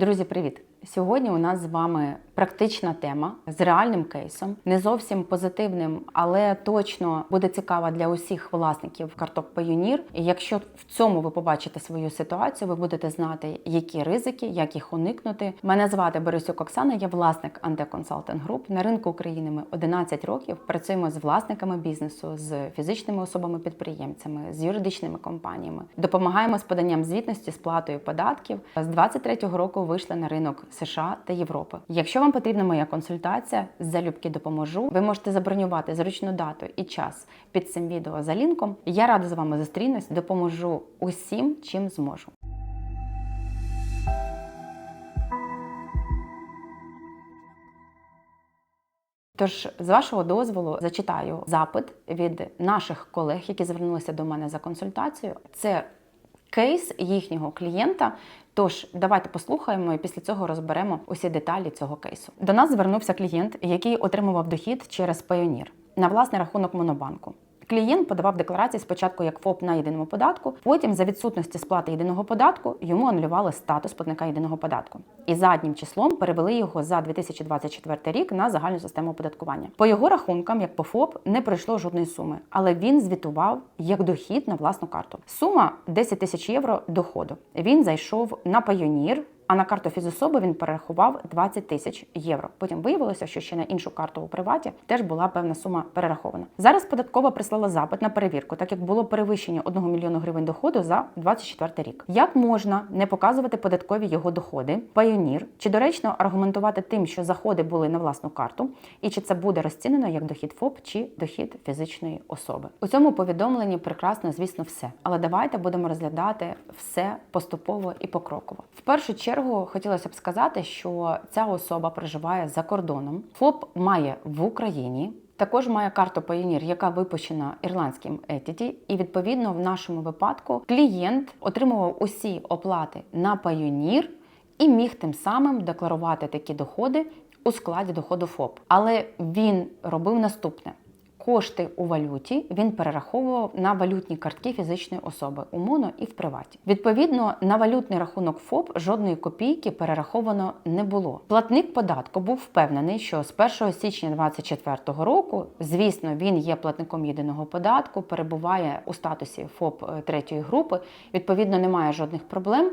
Друзі, привіт! Сьогодні у нас з вами практична тема з реальним кейсом, не зовсім позитивним, але точно буде цікава для усіх власників карток Payoneer. І якщо в цьому ви побачите свою ситуацію, ви будете знати, які ризики, як їх уникнути. Мене звати Борисюк Оксана, я власник Анте Consulting Group. На ринку України ми 11 років. Працюємо з власниками бізнесу, з фізичними особами-підприємцями, з юридичними компаніями. Допомагаємо з поданням звітності, сплатою податків. З 23-го року вийшли на ринок США та Європи. Якщо вам потрібна моя консультація, залюбки допоможу. Ви можете забронювати зручну дату і час під цим відео за лінком. Я рада з вами зустрінусь, допоможу усім, чим зможу. Тож, з вашого дозволу, зачитаю запит від наших колег, які звернулися до мене за консультацією. Це кейс їхнього клієнта. Тож, давайте послухаємо і після цього розберемо усі деталі цього кейсу. До нас звернувся клієнт, який отримував дохід через Payoneer на власний рахунок Монобанку. Клієнт подавав декларації спочатку як ФОП на єдиному податку, потім за відсутності сплати єдиного податку йому анулювали статус платника єдиного податку і заднім числом перевели його за 2024 рік на загальну систему оподаткування. По його рахункам, як по ФОП, не пройшло жодної суми, але він звітував як дохід на власну карту. Сума 10 тисяч євро доходу. Він зайшов на Payoneer, а на карту фізособи він перерахував 20 тисяч євро. Потім виявилося, що ще на іншу карту у приваті теж була певна сума перерахована. Зараз податкова прислала запит на перевірку, так як було перевищення 1 мільйону гривень доходу за 24 рік. Як можна не показувати податкові його доходи, Payoneer, чи доречно аргументувати тим, що заходи були на власну карту, і чи це буде розцінено як дохід ФОП чи дохід фізичної особи? У цьому повідомленні прекрасно, звісно, все. Але давайте будемо розглядати все поступово і покроково. В першу чергу хотілося б сказати, що ця особа проживає за кордоном. ФОП має в Україні. Також має карту Payoneer, яка випущена ірландським Entity, і відповідно в нашому випадку клієнт отримував усі оплати на Payoneer і міг тим самим декларувати такі доходи у складі доходу ФОП. Але він робив наступне. Кошти у валюті він перераховував на валютні картки фізичної особи у моно і в приваті. Відповідно, на валютний рахунок ФОП жодної копійки перераховано не було. Платник податку був впевнений, що з 1 січня 2024 року, звісно, він є платником єдиного податку, перебуває у статусі ФОП третьої групи. Відповідно, немає жодних проблем.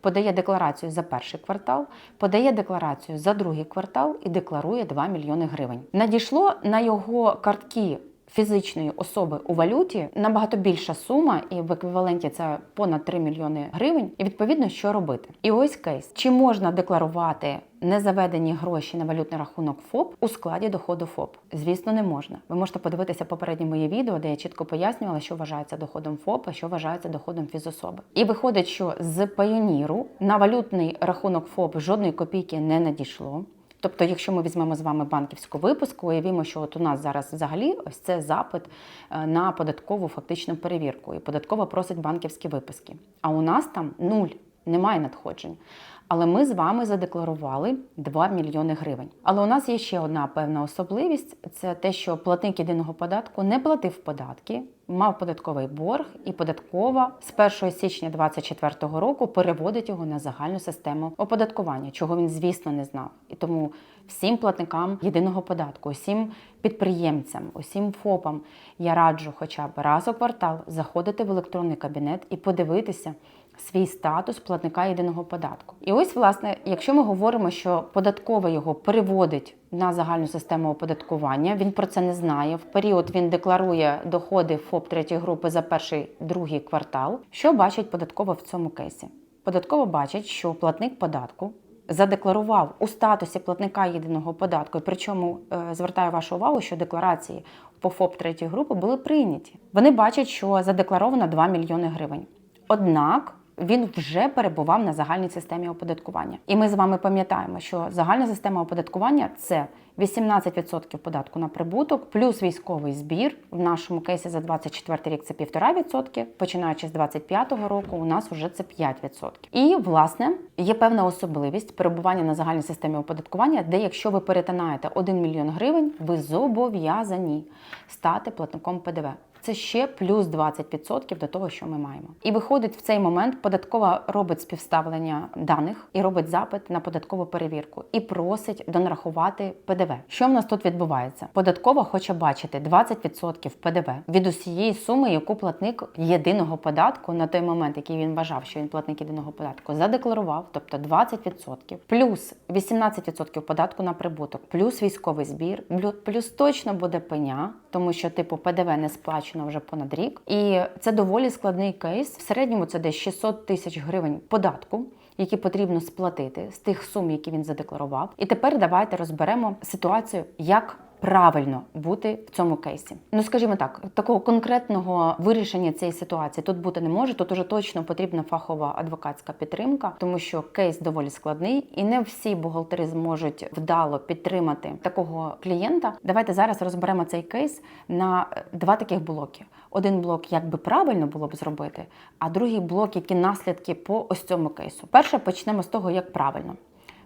Подає декларацію за перший квартал, подає декларацію за другий квартал і декларує 2 мільйони гривень. Надійшло на його картки фізичної особи у валюті набагато більша сума, і в еквіваленті це понад 3 мільйони гривень. І відповідно, що робити? І ось кейс: чи можна декларувати? Незаведені гроші на валютний рахунок ФОП у складі доходу ФОП. Звісно, не можна. Ви можете подивитися попереднє моє відео, де я чітко пояснювала, що вважається доходом ФОП, а що вважається доходом фізособи. І виходить, що з Payoneer на валютний рахунок ФОП жодної копійки не надійшло. Тобто, якщо ми візьмемо з вами банківську випуску, уявімо, що от у нас зараз взагалі ось це запит на податкову фактичну перевірку, і податкова просить банківські виписки. А у нас там нуль, немає надходжень. Але ми з вами задекларували 2 мільйони гривень. Але у нас є ще одна певна особливість: це те, що платник єдиного податку не платив податки, мав податковий борг, і податкова з 1 січня 2024 року переводить його на загальну систему оподаткування, чого він, звісно, не знав. І тому всім платникам єдиного податку, усім підприємцям, усім ФОПам я раджу, хоча б раз у квартал заходити в електронний кабінет і подивитися свій статус платника єдиного податку. І ось, власне, якщо ми говоримо, що податкова його переводить на загальну систему оподаткування, він про це не знає. В період він декларує доходи ФОП третьої групи за перший другий квартал. Що бачить податкова в цьому кейсі? Податкова бачить, що платник податку. Задекларував у статусі платника єдиного податку, і причому е, звертаю вашу увагу, що декларації по ФОП третьої групи були прийняті. Вони бачать, що задекларовано 2 мільйони гривень. Однак він вже перебував на загальній системі оподаткування. І ми з вами пам'ятаємо, що загальна система оподаткування це 18% податку на прибуток, плюс військовий збір. В нашому кейсі за 24 рік це 1,5%, починаючи з 25-го року, у нас вже це 5%. І, власне, є певна особливість перебування на загальній системі оподаткування, де якщо ви перетинаєте 1 мільйон гривень, ви зобов'язані стати платником ПДВ. Це ще плюс 20% до того, що ми маємо. І виходить в цей момент, податкова робить співставлення даних і робить запит на податкову перевірку і просить донарахувати ПДВ. Що в нас тут відбувається? Податкова хоче бачити 20% ПДВ від усієї суми, яку платник єдиного податку на той момент, який він вважав, що він платник єдиного податку, задекларував, тобто 20%, плюс 18% податку на прибуток, плюс військовий збір, плюс точно буде пеня, тому що типу ПДВ не сплачено вже понад рік. І це доволі складний кейс. В середньому це десь 600 тисяч гривень податку. Які потрібно сплатити з тих сум, які він задекларував. І тепер давайте розберемо ситуацію, як правильно бути в цьому кейсі. Ну скажімо так, такого конкретного вирішення цієї ситуації тут бути не може. Тут уже точно потрібна фахова адвокатська підтримка, тому що кейс доволі складний, і не всі бухгалтери зможуть вдало підтримати такого клієнта. Давайте зараз розберемо цей кейс на е, два таких блоки. Один блок, як би правильно було б зробити, а другий блок, які наслідки по ось цьому кейсу. Перше почнемо з того, як правильно.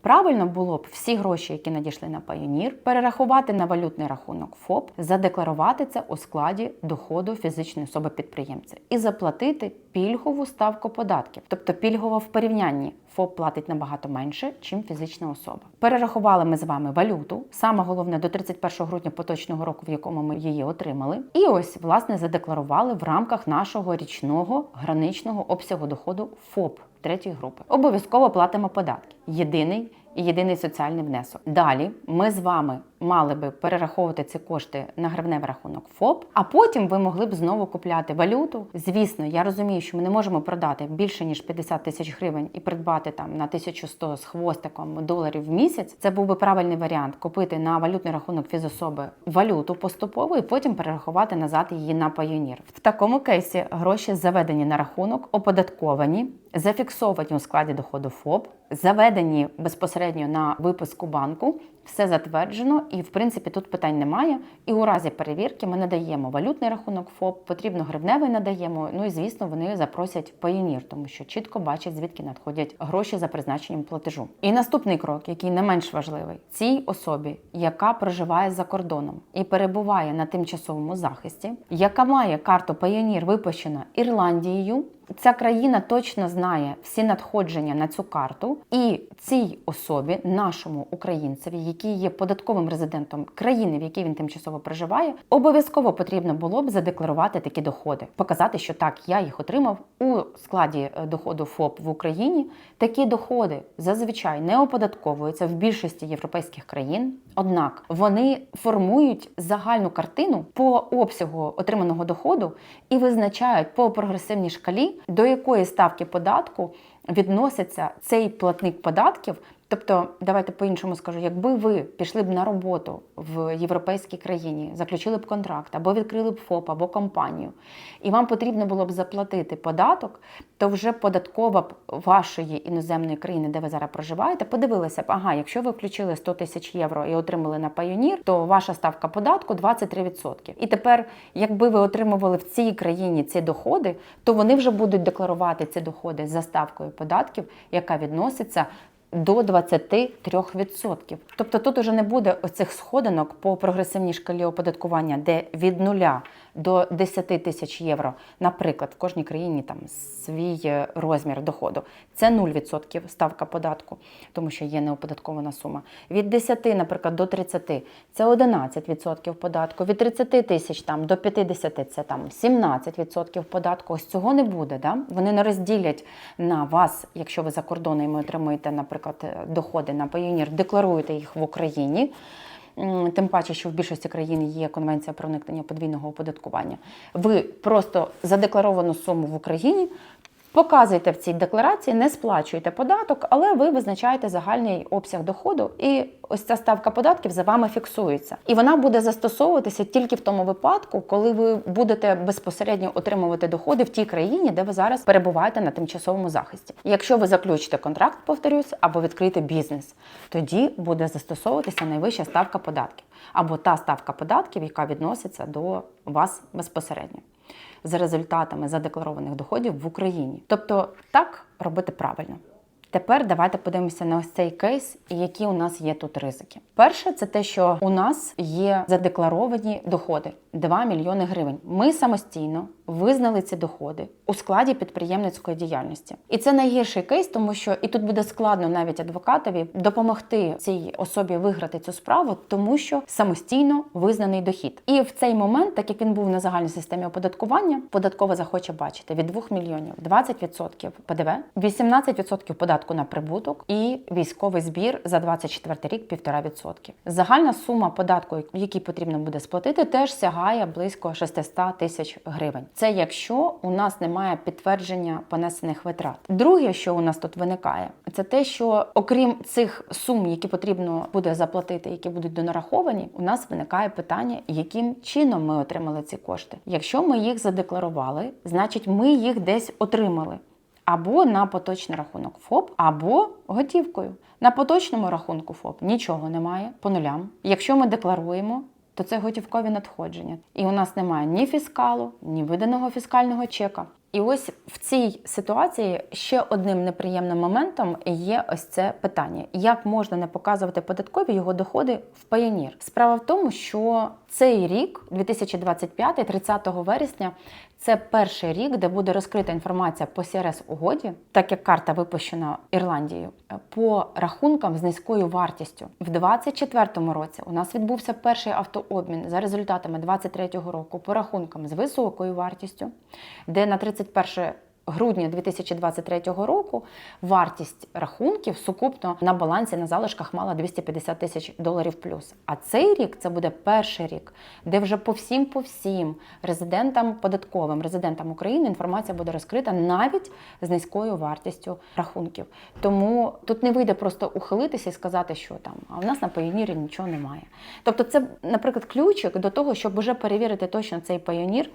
Правильно було б всі гроші, які надійшли на Payoneer, перерахувати на валютний рахунок ФОП, задекларувати це у складі доходу фізичної особи підприємця і заплатити пільгову ставку податків, тобто пільгово в порівнянні. ФОП платить набагато менше, чим фізична особа. Перерахували ми з вами валюту, саме головне до 31 грудня поточного року, в якому ми її отримали. І ось власне задекларували в рамках нашого річного граничного обсягу доходу ФОП третьої групи. Обов'язково платимо податки. Єдиний і єдиний соціальний внесок. Далі ми з вами мали би перераховувати ці кошти на гривневий рахунок ФОП, а потім ви могли б знову купляти валюту. Звісно, я розумію, що ми не можемо продати більше ніж 50 тисяч гривень і придбати там на 1100 з хвостиком доларів в місяць. Це був би правильний варіант купити на валютний рахунок фізособи валюту поступово і потім перерахувати назад її на Payoneer. В такому кейсі гроші заведені на рахунок, оподатковані, зафіксовані у складі доходу ФОП, заведені безпосередньо на виписку банку. Все затверджено, і в принципі тут питань немає. І у разі перевірки ми надаємо валютний рахунок ФОП, потрібно гривневий надаємо. Ну і звісно, вони запросять Payoneer, тому що чітко бачать, звідки надходять гроші за призначенням платежу. І наступний крок, який не менш важливий, цій особі, яка проживає за кордоном і перебуває на тимчасовому захисті, яка має карту Payoneer випущена Ірландією. Ця країна точно знає всі надходження на цю карту, і цій особі, нашому українцеві, який є податковим резидентом країни, в якій він тимчасово проживає, обов'язково потрібно було б задекларувати такі доходи, показати, що так, я їх отримав у складі е, доходу ФОП в Україні. Такі доходи зазвичай не оподатковуються в більшості європейських країн. Однак вони формують загальну картину по обсягу отриманого доходу і визначають по прогресивній шкалі, до якої ставки податку відноситься цей платник податків. Тобто, давайте по-іншому скажу, якби ви пішли б на роботу в європейській країні, заключили б контракт або відкрили б ФОП або компанію, і вам потрібно було б заплатити податок, то вже податкова б вашої іноземної країни, де ви зараз проживаєте, подивилася б, ага, якщо ви включили 100 тисяч євро і отримали на Payoneer, то ваша ставка податку 23%. І тепер, якби ви отримували в цій країні ці доходи, то вони вже будуть декларувати ці доходи за ставкою податків, яка відноситься до 23%. Тобто тут уже не буде оцих сходинок по прогресивній шкалі оподаткування, де від 0 до 10 тисяч євро, наприклад, в кожній країні там свій е, розмір доходу. Це 0% ставка податку, тому що є неоподаткована сума. Від 10, наприклад, до 30 це 11% податку. Від 30 тисяч там до 50 це там 17% податку. Ось цього не буде. Да? Вони не розділять на вас, якщо ви за кордоном отримуєте, наприклад, е, доходи на Payoneer, декларуєте їх в Україні. Тим паче, що в більшості країн є конвенція про уникнення подвійного оподаткування. Ви просто задекларовану суму в Україні показуєте в цій декларації, не сплачуєте податок, але ви визначаєте загальний обсяг доходу, і ось ця ставка податків за вами фіксується. І вона буде застосовуватися тільки в тому випадку, коли ви будете безпосередньо отримувати доходи в тій країні, де ви зараз перебуваєте на тимчасовому захисті. Якщо ви заключите контракт, повторюсь, або відкрите бізнес, тоді буде застосовуватися найвища ставка податків або та ставка податків, яка відноситься до вас безпосередньо за результатами задекларованих доходів в Україні. Тобто так робити правильно. Тепер давайте подивимося на ось цей кейс, і які у нас є тут ризики. Перше, це те, що у нас є задекларовані доходи 2 мільйони гривень. Ми самостійно визнали ці доходи у складі підприємницької діяльності. І це найгірший кейс, тому що і тут буде складно навіть адвокатові допомогти цій особі виграти цю справу, тому що самостійно визнаний дохід. І в цей момент, так як він був на загальній системі оподаткування, податкова захоче бачити від 2 мільйонів 20% ПДВ, 18% податку на прибуток і військовий збір за 24 рік 1,5%. Загальна сума податку, який потрібно буде сплатити, теж сягає близько 600 тисяч гривень. Це якщо у нас немає підтвердження понесених витрат. Друге, що у нас тут виникає, це те, що окрім цих сум, які потрібно буде заплатити, які будуть донараховані, у нас виникає питання, яким чином ми отримали ці кошти. Якщо ми їх задекларували, значить ми їх десь отримали. Або на поточний рахунок ФОП, або готівкою. На поточному рахунку ФОП нічого немає по нулям. Якщо ми декларуємо, то це готівкові надходження. І у нас немає ні фіскалу, ні виданого фіскального чека. І ось в цій ситуації ще одним неприємним моментом є ось це питання: як можна не показувати податкові його доходи в Payoneer? Справа в тому, що цей рік, 2025, 30 вересня, це перший рік, де буде розкрита інформація по crс угоді, так як карта випущена Ірландією, по рахункам з низькою вартістю. В 2024 році у нас відбувся перший автообмін за результатами 2023 року по рахункам з високою вартістю, де на 31 грудня 2023 року вартість рахунків сукупно на балансі на залишках мала 250 тисяч доларів плюс. А цей рік це буде перший рік, де вже по всім по всім резидентам податковим, резидентам України інформація буде розкрита навіть з низькою вартістю рахунків. Тому тут не вийде просто ухилитися і сказати, що там, а у нас на Payoneer нічого немає. Тобто, це, наприклад, ключик до того, щоб вже перевірити точно цей Payoneer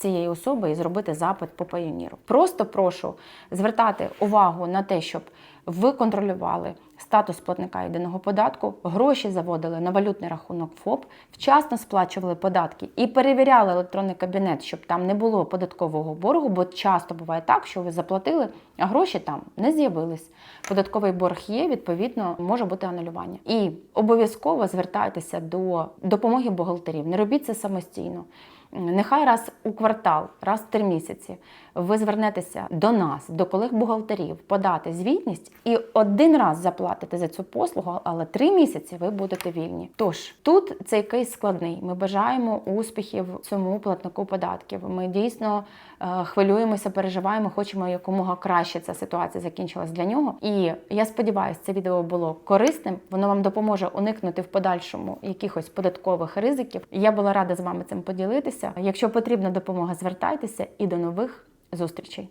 цієї особи і зробити запит по Payoneer. Просто прошу звертати увагу на те, щоб ви контролювали статус платника єдиного податку, гроші заводили на валютний рахунок ФОП, вчасно сплачували податки і перевіряли електронний кабінет, щоб там не було податкового боргу, бо часто буває так, що ви заплатили, а гроші там не з'явились. Податковий борг є, відповідно, може бути анулювання. І обов'язково звертайтеся до допомоги бухгалтерів. Не робіть це самостійно. Нехай раз у квартал, раз в три місяці ви звернетеся до нас, до колег бухгалтерів, подати звітність і один раз заплатите за цю послугу, але три місяці ви будете вільні. Тож тут цей кейс складний. Ми бажаємо успіхів цьому платнику податків. Ми дійсно хвилюємося, переживаємо, хочемо якомога краще ця ситуація закінчилась для нього. І я сподіваюся, це відео було корисним. Воно вам допоможе уникнути в подальшому якихось податкових ризиків. Я була рада з вами цим поділитися. Якщо потрібна допомога, звертайтеся і до нових зустрічей.